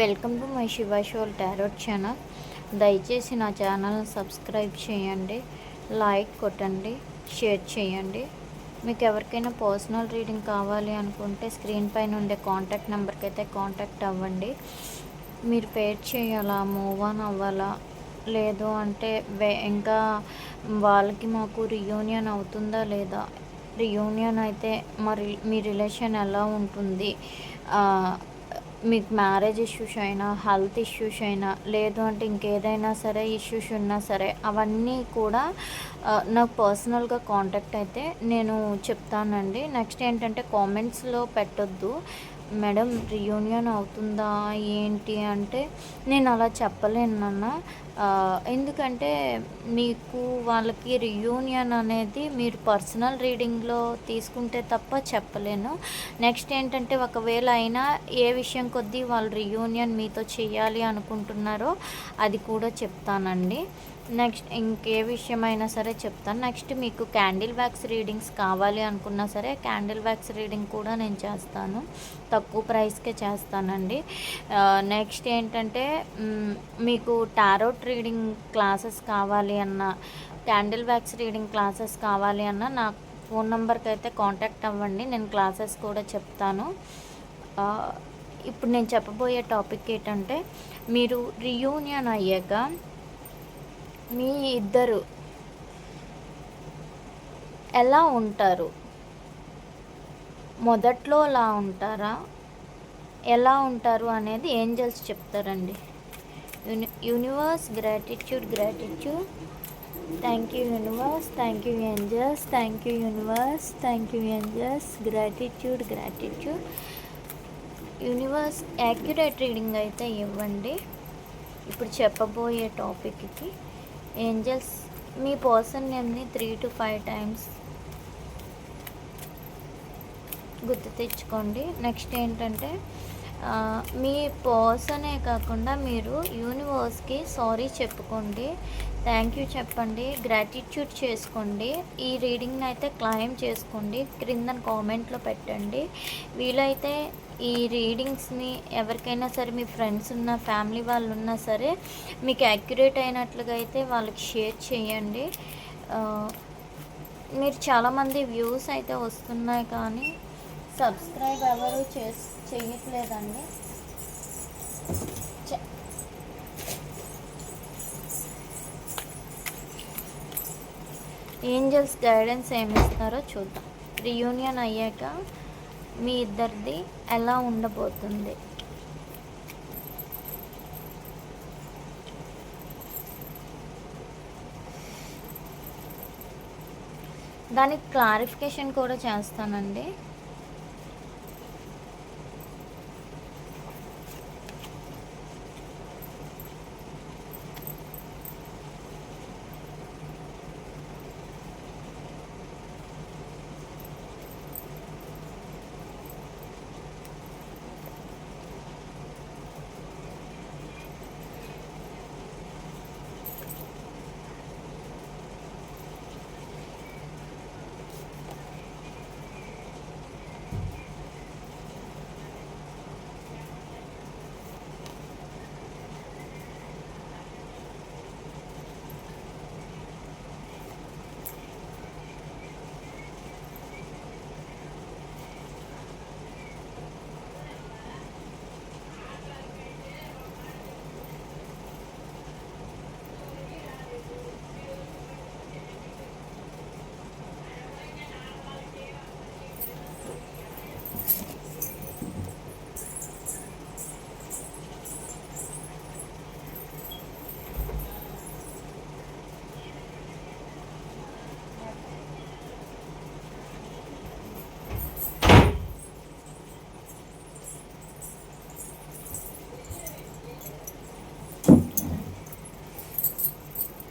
Welcome to my Shiva soul tarot channel. దయచేసి నా ఛానల్ని సబ్స్క్రైబ్ చేయండి లైక్ కొట్టండి షేర్ చేయండి. మీకు ఎవరికైనా పర్సనల్ రీడింగ్ కావాలి అనుకుంటే స్క్రీన్ పైన ఉండే కాంటాక్ట్ నెంబర్కి అయితే కాంటాక్ట్ అవ్వండి. మీరు పేర్ చేయాలా మూవ్ ఆన్ అవ్వాలా లేదు అంటే వే ఇంకా వాళ్ళకి మాకు రియూనియన్ అవుతుందా లేదా? రియూనియన్ అయితే మరి మీ రిలేషన్ ఎలా ఉంటుంది? మీకు మ్యారేజ్ ఇష్యూస్ అయినా హెల్త్ ఇష్యూస్ అయినా లేదు అంటే ఇంకేదైనా సరే ఇష్యూస్ ఉన్నా సరే అవన్నీ కూడా నాకు పర్సనల్గా కాంటాక్ట్ అయితే నేను చెప్తానండి. నెక్స్ట్ ఏంటంటే కామెంట్స్లో పెట్టొద్దు. మేడం రియూనియన్ అవుతుందా ఏంటి అంటే నేను అలా చెప్పలేను నాన్న. ఎందుకంటే మీకు వాళ్ళకి రియూనియన్ అనేది మీరు పర్సనల్ రీడింగ్లో తీసుకుంటే తప్ప చెప్పలేను. నెక్స్ట్ ఏంటంటే ఒకవేళ అయినా ఏ విషయం కొద్దీ వాళ్ళు రియూనియన్ మీతో చేయాలి అనుకుంటున్నారో అది కూడా చెప్తానండి. నెక్స్ట్ ఇంకే విషయమైనా సరే చెప్తాను. నెక్స్ట్ మీకు క్యాండిల్ వ్యాక్స్ రీడింగ్స్ కావాలి అనుకున్నా సరే క్యాండిల్ వ్యాక్స్ రీడింగ్ కూడా నేను చేస్తాను. తక్కువ ప్రైస్కే చేస్తానండి. నెక్స్ట్ ఏంటంటే మీకు టారోట్ రీడింగ్ క్లాసెస్ కావాలి అన్న క్యాండిల్ వ్యాక్స్ రీడింగ్ క్లాసెస్ కావాలి అన్న నా ఫోన్ నెంబర్కి అయితే కాంటాక్ట్ అవ్వండి. నేను క్లాసెస్ కూడా చెప్తాను. ఇప్పుడు నేను చెప్పబోయే టాపిక్ ఏంటంటే మీరు రియూనియన్ అయ్యాక మీ ఇద్దరు ఎలా ఉంటారు? మొదట్లో అలా ఉంటారా? ఎలా ఉంటారు అనేది ఏంజల్స్ చెప్తారండి. Uni universe gratitude gratitude. Thank you universe thank you angels thank you universe thank you angels gratitude gratitude. Universe accurate reading అయితే ఇవ్వండి. ఇప్పుడు చెప్పబోయే టాపిక్కి ఏంజల్స్ మీ పర్సన్ నేమ్ని త్రీ టు ఫైవ్ టైమ్స్ గుర్తు తెచ్చుకోండి. నెక్స్ట్ ఏంటంటే మీ పర్సనే కాకుండా మీరు యూనివర్స్కి సారీ చెప్పుకోండి. థ్యాంక్ యూ చెప్పండి. గ్రాటిట్యూడ్ చేసుకోండి. ఈ రీడింగ్ని అయితే క్లైమ్ చేసుకోండి. క్రింద కామెంట్లో పెట్టండి. వీలైతే ఈ రీడింగ్స్ని ఎవరికైనా సరే మీ ఫ్రెండ్స్ ఉన్న ఫ్యామిలీ వాళ్ళు ఉన్నా సరే మీకు యాక్యురేట్ అయినట్లుగా అయితే వాళ్ళకి షేర్ చేయండి. మీరు చాలామంది వ్యూస్ అయితే వస్తున్నాయి కానీ సబ్స్క్రైబ్ ఎవరు చేస్ చేయట్లేదండి. ఏంజల్స్ గైడెన్స్ ఏమి ఇస్తారో చూద్దాం. రియూనియన్ అయ్యాక మీ ఇద్దరిది ఎలా ఉండబోతుంది? దానికి క్లారిఫికేషన్ కూడా చేస్తానండి.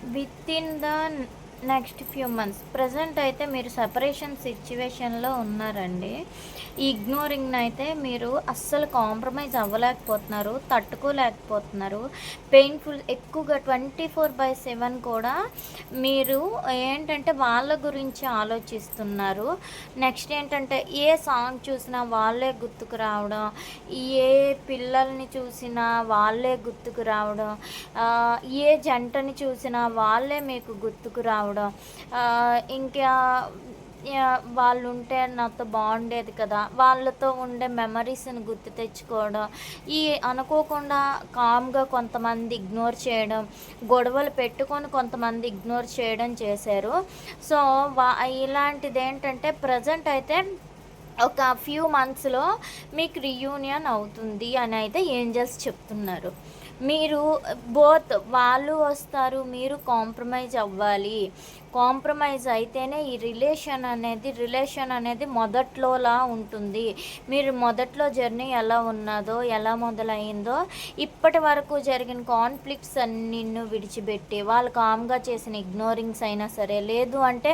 Within the next few months present అయితే మీరు సపరేషన్ సిచ్యువేషన్లో ఉన్నారండి. ఈ ఇగ్నోరింగ్ అయితే మీరు అస్సలు కాంప్రమైజ్ అవ్వలేకపోతున్నారు తట్టుకోలేకపోతున్నారు. పెయిన్ఫుల్ ఎక్కువగా ట్వంటీ ఫోర్ బై సెవెన్ కూడా మీరు ఏంటంటే వాళ్ళ గురించి ఆలోచిస్తున్నారు. నెక్స్ట్ ఏంటంటే ఏ సాంగ్ చూసినా వాళ్ళే గుర్తుకు రావడం ఏ పిల్లల్ని చూసినా వాళ్ళే గుర్తుకు రావడం ఏ జంటని చూసినా వాళ్ళే మీకు గుర్తుకు రావడం. ఆ, ఇంకా వాళ్ళు ఉంటే నాతో బాగుండేది కదా. వాళ్ళతో ఉండే మెమరీస్ని గుర్తు తెచ్చుకోవడం ఈ అనుకోకుండా కామ్గా కొంతమంది ఇగ్నోర్ చేయడం గొడవలు పెట్టుకొని కొంతమంది ఇగ్నోర్ చేయడం చేశారు. సో వా ఇలాంటిది ఏంటంటే ప్రజెంట్ అయితే ఒక ఫ్యూ మంత్స్లో మీకు రియూనియన్ అవుతుంది అని అయితే ఏంజల్స్ చెప్తున్నారు. మీరు బోత్ వాళ్ళు వస్తారు మీరు కాంప్రమైజ్ అవ్వాలి. కాంప్రమైజ్ అయితేనే ఈ రిలేషన్ అనేది రిలేషన్ అనేది మొదట్లోలా ఉంటుంది. మీరు మొదట్లో జర్నీ ఎలా ఉన్నదో ఎలా మొదలైందో ఇప్పటి వరకు జరిగిన కాన్ఫ్లిక్ట్స్ అన్నిన్ను విడిచిపెట్టి వాళ్ళు కామ్గా చేసిన ఇగ్నోరింగ్స్ అయినా సరే లేదు అంటే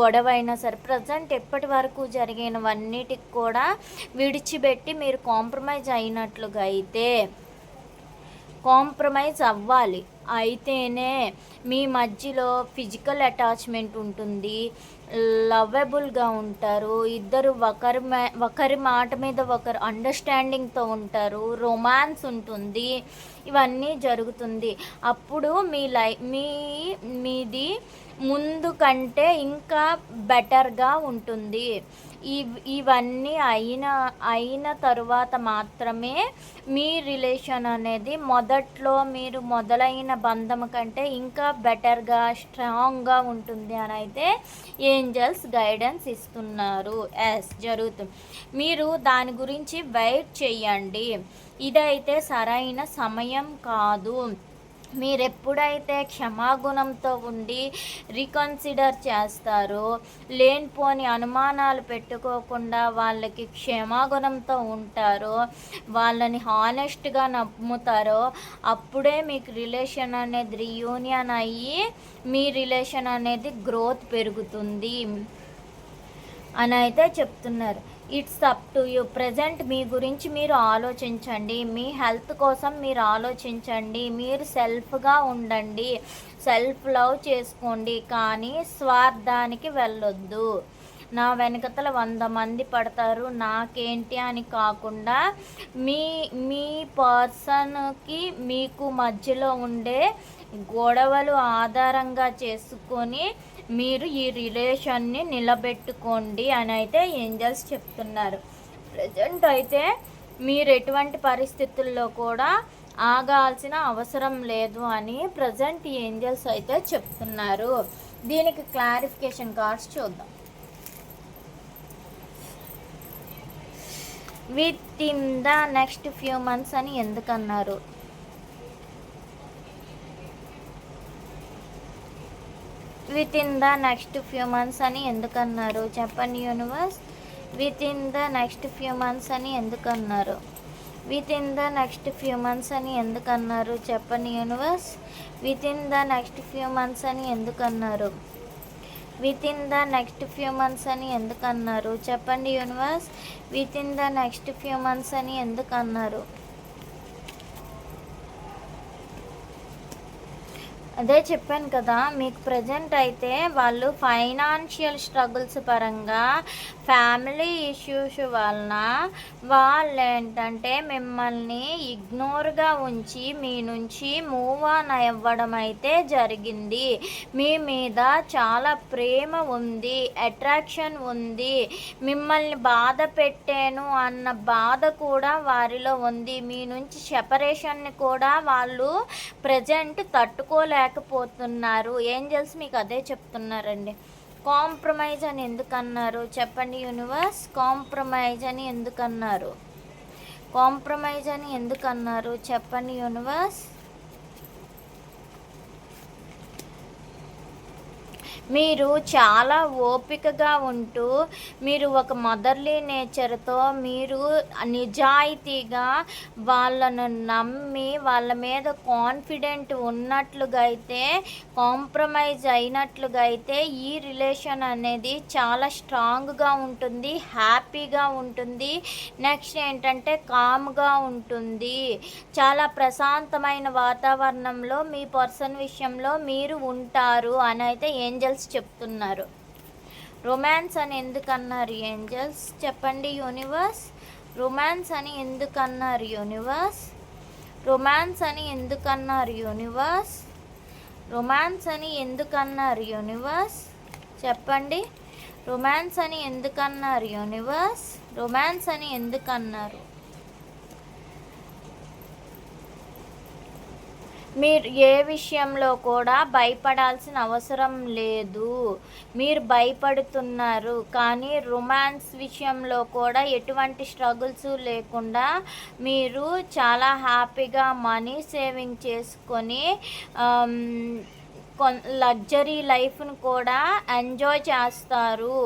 గొడవ అయినా సరే ప్రజెంట్ ఎప్పటి వరకు జరిగినవన్నిటికి కూడా విడిచిపెట్టి మీరు కాంప్రమైజ్ అయినట్లుగా అయితే కాంప్రమైజ్ అవ్వాలి. అయితేనే మీ మధ్యలో ఫిజికల్ అటాచ్మెంట్ ఉంటుంది లవ్వబుల్గా ఉంటారు ఇద్దరు ఒకరి మే- ఒకరి మాట మీద ఒకరు అండర్స్టాండింగ్తో ఉంటారు రొమాన్స్ ఉంటుంది ఇవన్నీ జరుగుతుంది. అప్పుడు మీ లై మీ మీది ముందు కంటే ఇంకా బెటర్గా ఉంటుంది. ఇవన్నీ అయిన అయిన తరువాత మాత్రమే మీ రిలేషన్ అనేది మొదట్లో మీరు మొదలైన బంధం కంటే ఇంకా బెటర్గా స్ట్రాంగ్గా ఉంటుంది అని అయితే ఏంజల్స్ గైడెన్స్ ఇస్తున్నారు. ఎస్ జరుగుతుంది మీరు దాని గురించి వెయిట్ చేయండి ఇదైతే సరైన సమయం కాదు. మీరెప్పుడైతే క్షమాగుణంతో ఉండి రికన్సిడర్ చేస్తారో లేనిపోని అనుమానాలు పెట్టుకోకుండా వాళ్ళకి క్షమాగుణంతో ఉంటారో వాళ్ళని హానెస్ట్గా నమ్ముతారో అప్పుడే మీకు రిలేషన్ అనేది రియూనియన్ అయ్యి మీ రిలేషన్ అనేది గ్రోత్ పెరుగుతుంది. అని అయితే చెప్తున్నారు. It's up to you. Present మీ గురించి మీరు ఆలోచించండి. మీ హెల్త్ కోసం మీరు ఆలోచించండి. మీరు సెల్ఫ్గా ఉండండి. సెల్ఫ్ లవ్ చేసుకోండి. కానీ స్వార్థానికి వెళ్ళొద్దు. నా వెనకతల వంద మంది పడతారు. నాకేంటి అని కాకుండా మీ మీ పర్సన్కి మీకు మధ్యలో ఉండే గొడవలు ఆధారంగా చేసుకొని మీరు ఈ రిలేషన్ని నిలబెట్టుకోండి అని అయితే ఏంజల్స్ చెప్తున్నారు. ప్రజెంట్ అయితే మీరు ఎటువంటి పరిస్థితుల్లో కూడా ఆగాల్సిన అవసరం లేదు అని ప్రజెంట్ ఏంజల్స్ అయితే చెప్తున్నారు. దీనికి క్లారిఫికేషన్ కార్డ్స్ చూద్దాం. Within the next few months అని ఎందుకన్నారు? Within the next few months అని ఎందుకన్నారు? చెప్పండి universe within the next few months అని ఎందుకన్నారు? Within the next few months అని ఎందుకన్నారు? చెప్పండి universe within the next few months అని ఎందుకన్నారు? Within the next few months అని ఎందుకన్నారు? చెప్పండి universe within the next few months అని ఎందుకన్నారు? అదే చెప్పాను కదా మీకు ప్రజెంట్ అయితే వాళ్ళు ఫైనాన్షియల్ స్ట్రగుల్స్ పరంగా ఫ్యామిలీ ఇష్యూస్ వలన వాళ్ళు ఏంటంటే మిమ్మల్ని ఇగ్నోర్గా ఉంచి మీ నుంచి మూవ్ ఆన్ అవ్వడం అయితే జరిగింది. మీ మీద చాలా ప్రేమ ఉంది అట్రాక్షన్ ఉంది. మిమ్మల్ని బాధ పెట్టాను అన్న బాధ కూడా వారిలో ఉంది. మీ నుంచి సెపరేషన్ని కూడా వాళ్ళు ప్రజెంట్ లేకపోతున్నారు. ఏంజల్స్ మీకు అదే చెప్తున్నారండి. కాంప్రమైజ్ అని ఎందుకన్నారు? చెప్పండి యూనివర్స్. కాంప్రమైజ్ అని ఎందుకన్నారు? కాంప్రమైజ్ అని ఎందుకన్నారు? చెప్పండి యూనివర్స్. మీరు చాలా ఓపికగా ఉంటూ మీరు ఒక మదర్లీ నేచర్తో మీరు నిజాయితీగా వాళ్ళను నమ్మి వాళ్ళ మీద కాన్ఫిడెంట్ ఉన్నట్లుగా అయితే కాంప్రమైజ్ అయినట్లుగా అయితే ఈ రిలేషన్ అనేది చాలా స్ట్రాంగ్గా ఉంటుంది హ్యాపీగా ఉంటుంది. నెక్స్ట్ ఏంటంటే కామ్గా ఉంటుంది. చాలా ప్రశాంతమైన వాతావరణంలో మీ పర్సన్ విషయంలో మీరు ఉంటారు. అని అయితే ఏంజల్స్ చెప్తున్నారు. రొమాన్స్ అని ఎందుకన్నారు ఏంజల్స్ చెప్పండి యూనివర్స్ రొమాన్స్ అని ఎందుకన్నారు యూనివర్స్ రొమాన్స్ అని ఎందుకన్నారు యూనివర్స్ రొమాన్స్ అని ఎందుకన్నారు యూనివర్స్ చెప్పండి. రొమాన్స్ అని ఎందుకన్నారు యూనివర్స్ రొమాన్స్ అని ఎందుకన్నారు? మీరు ఏ విషయంలో కూడా భయపడాల్సిన అవసరం లేదు. మీరు భయపడుతున్నారు. కానీ రొమాన్స్ విషయంలో కూడా ఎటువంటి స్ట్రగుల్స్ లేకుండా మీరు చాలా హ్యాపీగా మనీ సేవింగ్ చేసుకొని um, లగ్జరీ లైఫ్ను కూడా ఎంజాయ్ చేస్తారు.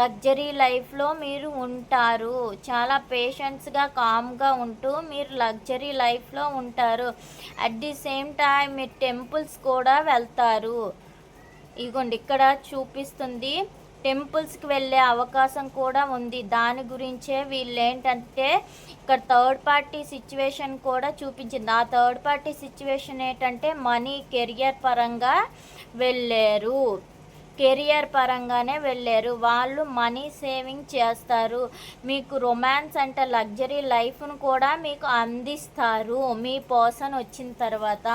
లగ్జరీ లైఫ్లో మీరు ఉంటారు. చాలా పేషెన్స్గా కామ్గా ఉంటూ మీరు లగ్జరీ లైఫ్లో ఉంటారు. అట్ ది సేమ్ టైం మీరు టెంపుల్స్ కూడా వెళ్తారు. ఇగోండి ఇక్కడ చూపిస్తుంది. టెంపుల్స్కి వెళ్ళే అవకాశం కూడా ఉంది. దాని గురించే వీళ్ళు ఏంటంటే ఇక్కడ థర్డ్ పార్టీ సిచ్యువేషన్ కూడా చూపించింది. ఆ థర్డ్ పార్టీ సిచ్యువేషన్ ఏంటంటే మనీ కెరియర్ పరంగా వెళ్ళారు. కెరియర్ పరంగానే వెళ్ళారు. వాళ్ళు మనీ సేవింగ్ చేస్తారు. మీకు రొమాన్స్ అంటే లగ్జరీ లైఫ్ను కూడా మీకు అందిస్తారు. మీ పర్సన్ వచ్చిన తర్వాత.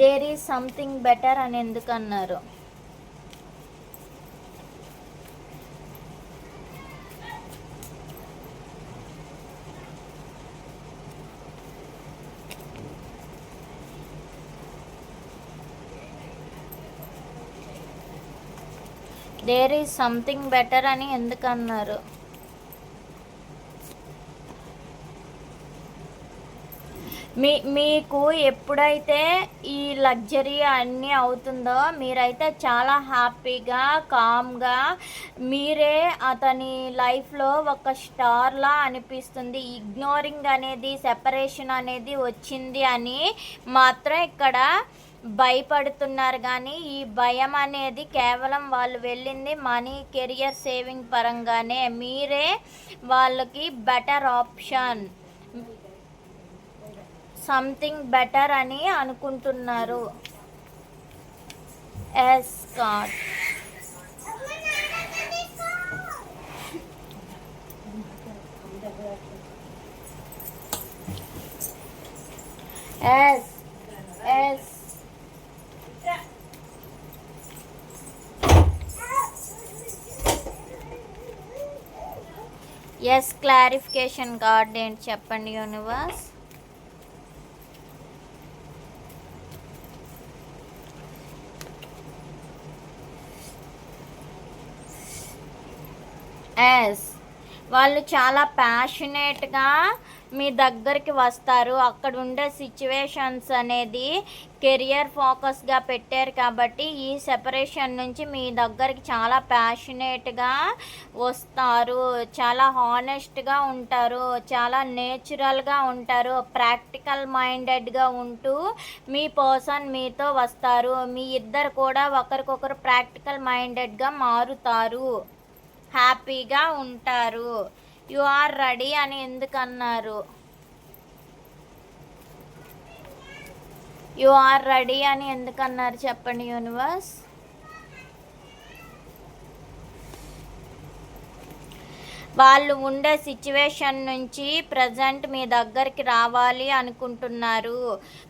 దేర్ ఈజ్ సంథింగ్ బెటర్ అని ఎందుకన్నారు? దేర్ ఈజ్ సంథింగ్ బెటర్ అని ఎందుకు అన్నారు? మీ మీకు ఎప్పుడైతే ఈ లగ్జరీ అన్నీ అవుతుందో మీరైతే చాలా హ్యాపీగా కామ్గా మీరే అతని లైఫ్లో ఒక స్టార్లా అనిపిస్తుంది. ఇగ్నోరింగ్ అనేది సెపరేషన్ అనేది వచ్చింది అని మాత్రం ఇక్కడ భయపడుతున్నారు కానీ ఈ భయం అనేది కేవలం వాళ్ళు వెళ్ళింది మనీ కెరియర్ సేవింగ్ పరంగానే. మీరే వాళ్ళకి బెటర్ ఆప్షన్. సంథింగ్ బెటర్ అని అనుకుంటున్నారు. Yes god. Yes yes. Yes clarification card ఏంటి చెప్పండి యూనివర్స్ ఎస్ వాళ్ళు చాలా ప్యాషనేట్గా మీ దగ్గరికి వస్తారు. అక్కడ ఉండే సిచ్యువేషన్స్ అనేది కెరియర్ ఫోకస్గా పెట్టారు కాబట్టి ఈ సెపరేషన్ నుంచి మీ దగ్గరికి చాలా ప్యాషనేట్గా వస్తారు. చాలా హానెస్ట్గా ఉంటారు. చాలా నేచురల్గా ఉంటారు. ప్రాక్టికల్ మైండెడ్గా ఉంటూ మీ పర్సన్ మీతో వస్తారు. మీ ఇద్దరు కూడా ఒకరికొకరు ప్రాక్టికల్ మైండెడ్గా మారుతారు. హ్యాపీగా ఉంటారు. యు ఆర్ రెడీ అని ఎందుకన్నారు? యు ఆర్ రెడీ అని ఎందుకన్నారు చెప్పండి యూనివర్స్. వాళ్ళు ఉండే సిచ్యువేషన్ నుంచి ప్రజెంట్ మీ దగ్గరికి రావాలి అనుకుంటున్నారు.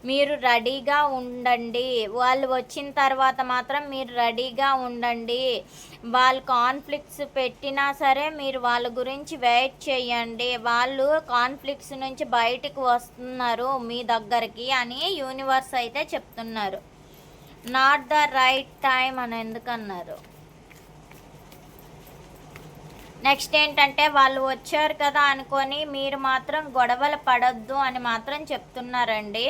మీరు రెడీగా ఉండండి. వాళ్ళు వచ్చిన తర్వాత మాత్రం మీరు రెడీగా ఉండండి. వాళ్ళు కాన్ఫ్లిక్ట్స్ పెట్టినా సరే మీరు వాళ్ళ గురించి వెయిట్ చేయండి. వాళ్ళు కాన్ఫ్లిక్ట్స్ నుంచి బయటకు వస్తున్నారు మీ దగ్గరికి అని యూనివర్స్ అయితే చెప్తున్నారు. నాట్ ద రైట్ టైం అని ఎందుకన్నారు? నెక్స్ట్ ఏంటంటే వాళ్ళు వచ్చారు కదా అనుకొని మీరు మాత్రం గొడవలు పడద్దు అని మాత్రం చెప్తున్నారండి.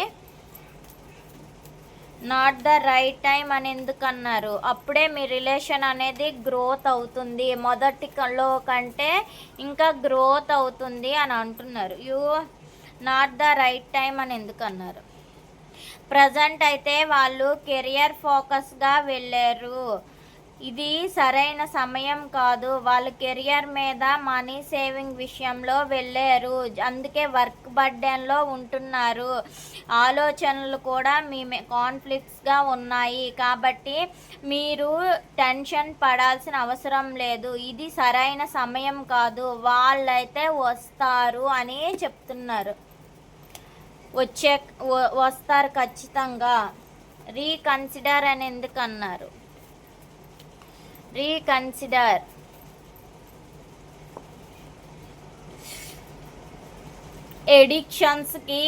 నాట్ ద రైట్ టైం అని ఎందుకన్నారు? అప్పుడే మీ రిలేషన్ అనేది గ్రోత్ అవుతుంది. మొదటిలో కంటే ఇంకా గ్రోత్ అవుతుంది అని అంటున్నారు. You not the right time అని ఎందుకు అన్నారు ప్రజెంట్ అయితే వాళ్ళు కెరియర్ ఫోకస్గా వెళ్ళారు. ఇది సరైన సమయం కాదు. వాళ్ళు కెరియర్ మీద మనీ సేవింగ్ విషయంలో వెళ్ళారు. అందుకే వర్క్ బర్డెన్లో ఉంటున్నారు. ఆలోచనలు కూడా మీ కాన్ఫ్లిక్ట్స్గా ఉన్నాయి. కాబట్టి మీరు టెన్షన్ పడాల్సిన అవసరం లేదు. ఇది సరైన సమయం కాదు. వాళ్ళైతే వస్తారు అని చెప్తున్నారు. వచ్చే వస్తారు ఖచ్చితంగా. రీకన్సిడర్ అని ఎందుకన్నారు? రీకన్సిడర్ ఎడిక్షన్స్కి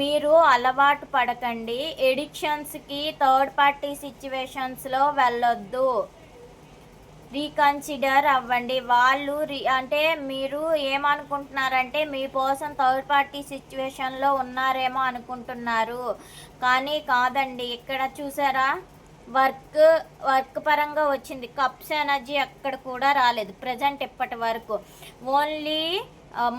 మీరు అలవాటు పడకండి. ఎడిక్షన్స్కి థర్డ్ పార్టీ సిచ్యువేషన్స్లో వెళ్ళొద్దు. రీకన్సిడర్ అవ్వండి. వాళ్ళు రీ అంటే మీరు ఏమనుకుంటున్నారంటే మీ కోసం థర్డ్ పార్టీ సిచ్యువేషన్లో ఉన్నారేమో అనుకుంటున్నారు. కానీ కాదండి ఇక్కడ చూసారా? వర్క్ వర్క్ పరంగా వచ్చింది. కప్స్ ఎనర్జీ అక్కడ కూడా రాలేదు. ప్రజెంట్ ఇప్పటి వరకు. Only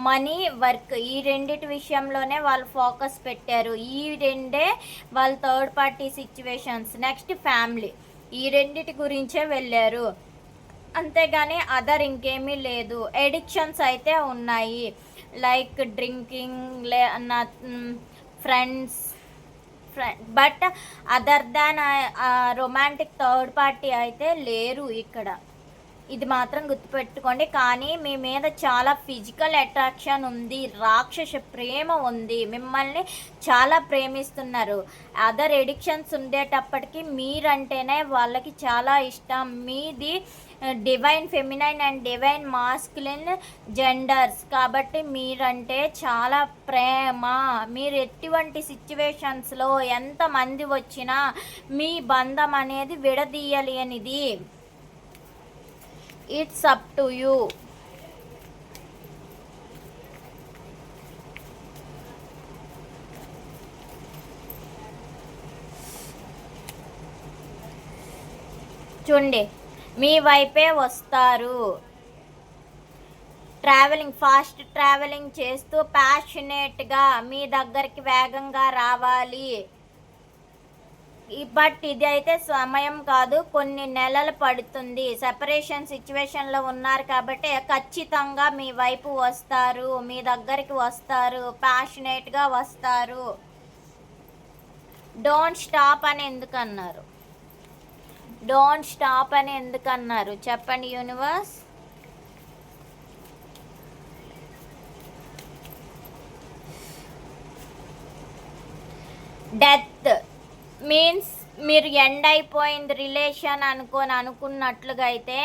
money work. ఈ రెండిటి విషయంలోనే వాళ్ళు ఫోకస్ పెట్టారు. ఈ రెండే వాళ్ళ third party situations. Next family. ఈ రెండిటి గురించే వెళ్ళారు. అంతేగాని అదర్ ఇంకేమీ లేదు. ఎడిక్షన్స్ అయితే ఉన్నాయి. లైక్ డ్రింకింగ్ లే friends but other than romantic third party అయితే లేరు ఇక్కడ. ఇది మాత్రం గుర్తుపెట్టుకోండి. కానీ మీ మీద చాలా ఫిజికల్ అట్రాక్షన్ ఉంది రాక్షస ప్రేమ ఉంది. మిమ్మల్ని చాలా ప్రేమిస్తున్నారు. అదర్ ఎడిక్షన్స్ ఉండేటప్పటికి మీరంటేనే వాళ్ళకి చాలా ఇష్టం. మీది divine feminine and divine masculine genders. కాబట్టి మీరంటే చాలా ప్రేమ. మీరు ఎటువంటి సిచ్యువేషన్స్లో ఎంతమంది వచ్చినా మీ బంధం అనేది విడదీయలేనిది. It's up to you. చూడండి మీ వైపే వస్తారు. ట్రావెలింగ్ ఫాస్ట్ ట్రావెలింగ్ చేస్తూ ప్యాషనేట్గా మీ దగ్గరికి వేగంగా రావాలి. బట్ ఇది అయితే సమయం కాదు కొన్ని నెలలు పడుతుంది. సెపరేషన్ సిచ్యువేషన్లో ఉన్నారు కాబట్టి ఖచ్చితంగా మీ వైపు వస్తారు మీ దగ్గరికి వస్తారు ప్యాషనేట్గా వస్తారు. డోంట్ స్టాప్ అని ఎందుకన్నారు? డోంట్ స్టాప్ అని ఎందుకన్నారు? చెప్పండి యూనివర్స్ డెత్ మీన్స్ మీరు ఎండ్ అయిపోయింది రిలేషన్ అనుకొని అనుకున్నట్లుగా అయితే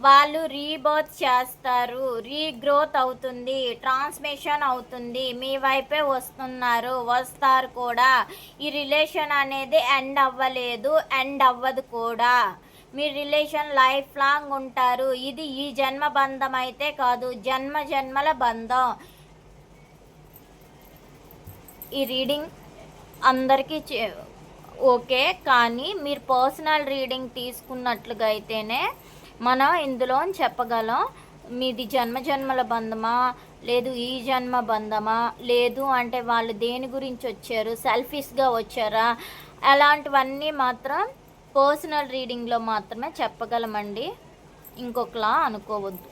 వాళ్ళు రీబర్త్ చేస్తారు రీగ్రోత్ అవుతుంది ట్రాన్స్మిషన్ అవుతుంది మీ వైపే వస్తున్నారు వస్తారు కూడా. ఈ రిలేషన్ అనేది ఎండ్ అవ్వలేదు ఎండ్ అవ్వదు కూడా. మీ రిలేషన్ లైఫ్ లాంగ్ ఉంటారు. ఇది ఈ జన్మ బంధం అయితే కాదు జన్మ జన్మల బంధం. ఈ రీడింగ్ అందరికీ చే- ఓకే కానీ మీరు పర్సనల్ రీడింగ్ తీసుకున్నట్లుగా అయితేనే మనం ఇందులో చెప్పగలం. మీది జన్మ జన్మల బంధమా? లేదు ఈ జన్మ బంధమా? లేదు అంటే వాళ్ళు దేని గురించి వచ్చారు? సెల్ఫిష్గా వచ్చారా? అలాంటివన్నీ మాత్రం పర్సనల్ రీడింగ్లో మాత్రమే చెప్పగలమండి. ఇంకొకలా అనుకోవద్దు.